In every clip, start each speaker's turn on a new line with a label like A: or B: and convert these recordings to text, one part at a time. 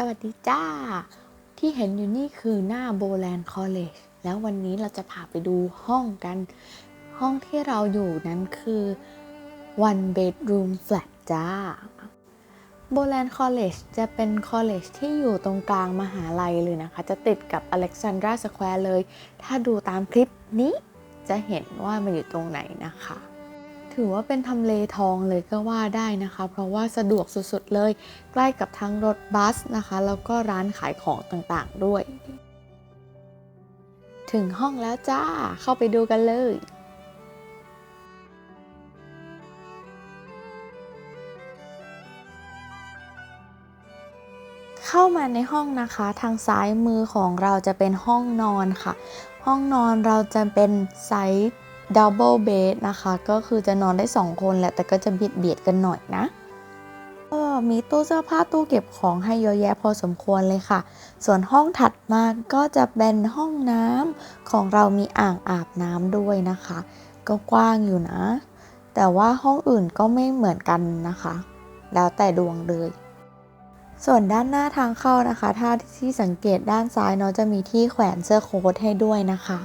A: สวัสดีจ้า ที่เห็นอยู่นี่คือหน้าโบแลนด์คอลเลจแล้ววันนี้เราจะพาไปดูห้องกัน ห้องที่เราอยู่นั้นคือ one bedroom flat จ้าโบแลนด์คอลเลจจะเป็นคอลเลจที่อยู่ตรงกลางมหาลัยเลยนะคะ จะติดกับอเล็กซานดราสแควร์เลย ถ้าดูตามคลิปนี้จะเห็นว่ามันอยู่ตรงไหนนะคะ ถือว่าเป็นทำเลทองเลยก็ว่าได้นะคะ เพราะว่าสะดวกสุดๆเลย ใกล้กับทั้งรถบัสนะคะ แล้วก็ร้านขายของต่างๆด้วย ถึงห้องแล้วจ้า เข้าไปดูกันเลยเข้ามาในห้องนะคะ ทางซ้ายมือของเราจะเป็นห้องนอนค่ะ ห้องนอนเราจะเป็นไซส์ ดับเบิลเบดนะคะ ก็คือจะนอนได้ 2 คนแหละ แต่ก็จะเบียดเบียดกันหน่อยนะก็มีตู้เสื้อผ้าตู้เก็บของให้เยอะแยะพอสมควรเลยค่ะ ส่วนห้องถัดมาก็จะเป็นห้องน้ำของเรามีอ่างอาบน้ำด้วยนะคะ ก็กว้างอยู่นะ แต่ว่าห้องอื่นก็ไม่เหมือนกันนะคะ แล้วแต่ดวงเลยส่วนด้านหน้าทางเข้านะคะ ถ้าที่สังเกตด้านซ้ายเนาะจะมีที่แขวนเสื้อโค้ทให้ด้วยนะคะ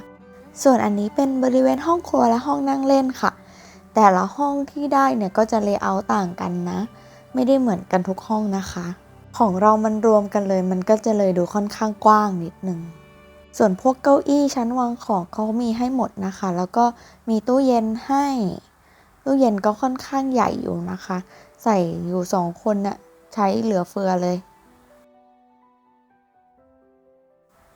A: ส่วนอันนี้เป็นบริเวณห้องครัวและห้องนั่งเล่นค่ะ แต่ละห้องที่ได้เนี่ยก็จะเลเยอร์ต่างกันนะ ไม่ได้เหมือนกันทุกห้องนะคะ ของเรามันรวมกันเลย มันก็จะเลยดูค่อนข้างกว้างนิดนึง ส่วนพวกเก้าอี้ชั้นวางของเขามีให้หมดนะคะ แล้วก็มีตู้เย็นให้ ตู้เย็นก็ค่อนข้างใหญ่อยู่นะคะ ใส่อยู่สองคนน่ะใช้เหลือเฟือเลย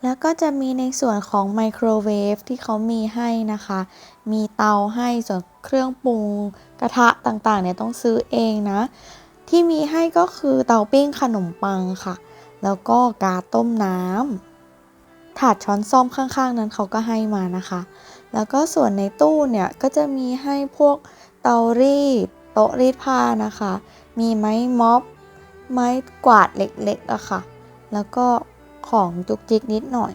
A: แล้วก็จะมีในส่วนของไมโครเวฟที่เขามีให้นะคะ มีเตาให้ส่วนเครื่องปรุงกระทะต่างๆเนี่ยต้องซื้อเองนะ ที่มีให้ก็คือเตาปิ้งขนมปังค่ะ แล้วก็กาต้มน้ำถาดช้อนซ่อมข้างๆ นั้นเขาก็ให้มานะคะ แล้วก็ส่วนในตู้เนี่ยก็จะมีให้พวกเตารีดโต๊ะรีดผ้านะคะ มีไม้ม็อบ ไม้กวาดเล็กๆอะค่ะ แล้วก็ ของจุกจิกนิดหน่อย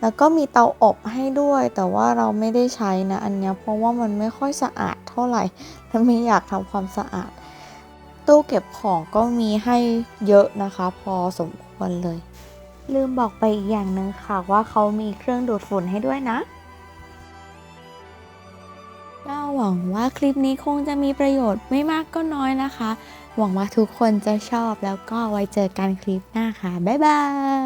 A: แล้วก็มีเตาอบให้ด้วย แต่ว่าเราไม่ได้ใช้นะอันเนี้ยเพราะว่ามันไม่ค่อยสะอาดเท่าไหร่และไม่อยากทำความสะอาด ตู้เก็บของก็มีให้เยอะนะคะ พอสมควรเลย ลืมบอกไปอีกอย่างหนึ่งค่ะว่าเขามีเครื่องดูดฝุ่นให้ด้วยนะก็หวังว่าคลิปนี้คงจะมีประโยชน์ไม่มากก็น้อยนะคะ หวังว่าทุกคนจะชอบแล้วก็ไว้เจอกันคลิปหน้าค่ะ บ๊ายบาย